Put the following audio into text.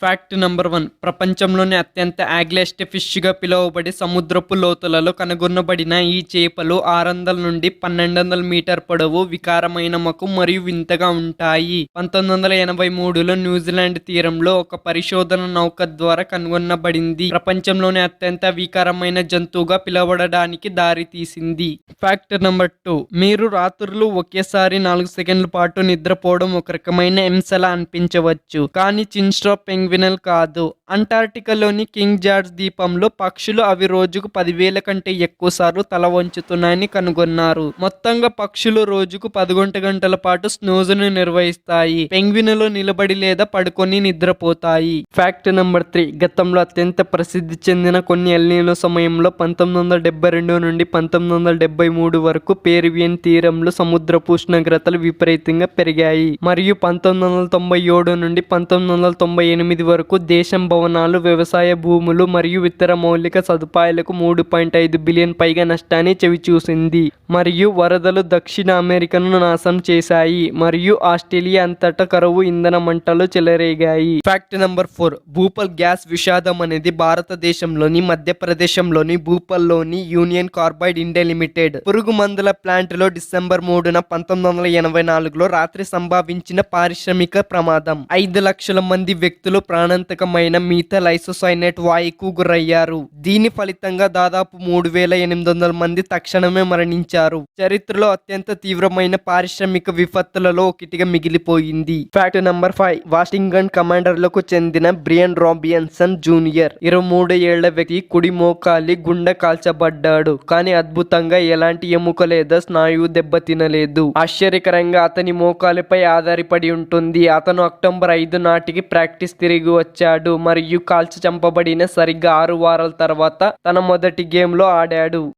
Fact number one ప్రపంచంలోనే అత్యంత యాగ్లెస్ట్ ఫిష్గా పిలువబడి సముద్రపు లోతులలో కనుగొనబడిన ఈ చేపలు ఆరు వందల నుండి పన్నెండు వందల మీటర్ పొడవు వికారమైన మకు మరియు వింతగా ఉంటాయి. పంతొమ్మిది వందల ఎనభై మూడులో న్యూజిలాండ్ తీరంలో ఒక పరిశోధన నౌక ద్వారా కనుగొనబడింది. ప్రపంచంలోనే అత్యంత వికారమైన జంతువుగా పిలువబడడానికి దారితీసింది. ఫ్యాక్ట్ నంబర్ టూ మీరు రాత్రులు ఒకేసారి నాలుగు సెకండ్ల పాటు నిద్రపోవడం ఒక రకమైన హింసలా అనిపించవచ్చు. కానీ చిన్స్ట్రా పెంగ్వినల్ కాదు. అంటార్టికాలోని కింగ్ జార్జ్ ద్వీపంలో పక్షులు అవి రోజుకు పదివేల కంటే ఎక్కువ సార్లు తల వంచుతున్నాయని కనుగొన్నారు. మొత్తంగా పక్షులు రోజుకు పదకొండు గంటల పాటు స్నూజును నిర్వహిస్తాయి. పెంగ్వినులు నిలబడి లేదా పడుకొని నిద్రపోతాయి. Fact number three. గతంలో అత్యంత ప్రసిద్ధి చెందిన కొన్ని ఎల్నీల సమయంలో పంతొమ్మిది వందల డెబ్బై రెండు నుండి పంతొమ్మిది వందల డెబ్బై మూడు వరకు పేరివియన్ తీరంలో సముద్రపు ఉష్ణోగ్రతలు విపరీతంగా పెరిగాయి. మరియు పంతొమ్మిది వందల తొంభై ఏడు నుండి పంతొమ్మిది వందల తొంభై ఎనిమిది వరకు దేశం భవనాలు వ్యవసాయ భూములు మరియు ఇతర మౌలిక సదుపాయాలకు మూడు పాయింట్ ఐదు బిలియన్ పైగా నష్టాన్ని చవిచూసింది. మరియు వరదలు దక్షిణ అమెరికాను నాశనం చేశాయి మరియు ఆస్ట్రేలియా అంతటా కరువు ఇంధన మంటలు చెలరేగాయి. Fact number four Bhopal gas విషాదం అనేది భారతదేశంలోని మధ్యప్రదేశంలోని భూపల్లోని యూనియన్ కార్బైడ్ ఇండియా లిమిటెడ్. పురుగు మందుల ప్లాంట్లో డిసెంబర్ మూడున పంతొమ్మిది వందల ఎనభై నాలుగులో రాత్రి సంభవించిన పారిశ్రామిక ప్రమాదం. ఐదు లక్షల మంది వ్యక్తులు ప్రాణాంతకమైన మీథల్ ఐసోసైనేట్ వాయుకు గురయ్యారు. దీని ఫలితంగా దాదాపు మూడు వేల ఎనిమిది వందల మంది తక్షణమే మరణించారు. చరిత్రలో అత్యంత తీవ్రమైన పారిశ్రామిక విపత్తులలో ఒకటిగా మిగిలిపోయింది. ఫ్యాక్ట్ నంబర్ ఫైవ్ వాషింగ్టన్ కమాండర్లకు చెందిన బ్రియన్ రాబియన్సన్ జూనియర్ ఇరవై మూడు ఏళ్ళ వ్యక్తి కుడి మోకాలి గుండె కాల్చబడ్డాడు. కానీ అద్భుతంగా ఎలాంటి ఎముక లేదా స్నాయువు దెబ్బతినలేదు ఆశ్చర్యకరంగా అతని మోకాలిపై ఆధారపడి ఉంటుంది. అతను అక్టోబర్ ఐదు నాటికి ప్రాక్టీస్ తిరిగి వచ్చాడు. మరియు కాల్చి చంపబడిన సరిగ్గా ఆరు వారాల తర్వాత తన మొదటి గేమ్లో ఆడాడు.